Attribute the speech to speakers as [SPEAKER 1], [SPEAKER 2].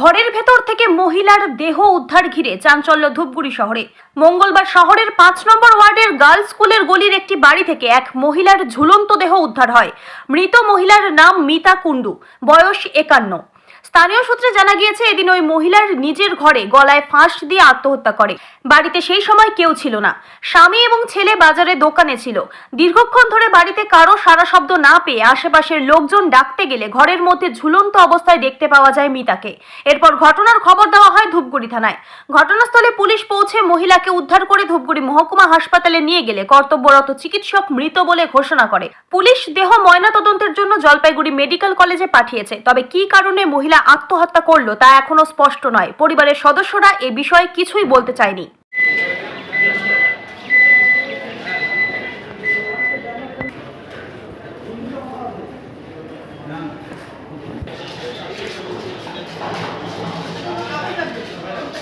[SPEAKER 1] ঘরের ভেতর থেকে মহিলার দেহ উদ্ধার ঘিরে চাঞ্চল্য ধূপগুড়ি শহরে। মঙ্গলবার শহরের পাঁচ নম্বর ওয়ার্ডের গার্লস স্কুলের গলির একটি বাড়ি থেকে এক মহিলার ঝুলন্ত দেহ উদ্ধার হয়। মৃত মহিলার নাম মিতা কুণ্ডু, বয়স একান্ন। স্থানীয় সূত্রে জানা গিয়েছে, এদিন ওই মহিলার নিজের ঘরে গলায় ফাঁস দিয়ে আত্মহত্যা করে। বাড়িতে সেই সময় কেউ ছিল না। স্বামী এবং ছেলে বাজারে দোকানে ছিল। দীর্ঘক্ষণ ধরে বাড়িতে কারও সারা শব্দ না পেয়ে আশেপাশের লোকজন ডাকতে গেলে ঘরের মধ্যে ঝুলন্ত অবস্থায় দেখতে পাওয়া যায় মিতাকে। এরপর ঘটনার খবর ধূপগুড়ি থানায়। ঘটনাস্থলে পুলিশ পৌঁছে মহিলাকে উদ্ধার করে ধূপগুড়ি মহকুমা হাসপাতালে নিয়ে গেলে কর্তব্যরত চিকিৎসক মৃত বলে ঘোষণা করে। পুলিশ দেহ ময়নাতদন্তের জন্য জলপাইগুড়ি মেডিকেল কলেজে পাঠিয়েছে। তবে কি কারণে মহিলা আত্মহত্যা করল তা এখনও স্পষ্ট নয়। পরিবারের সদস্যরা এ বিষয়ে কিছুই বলতে চায়নি।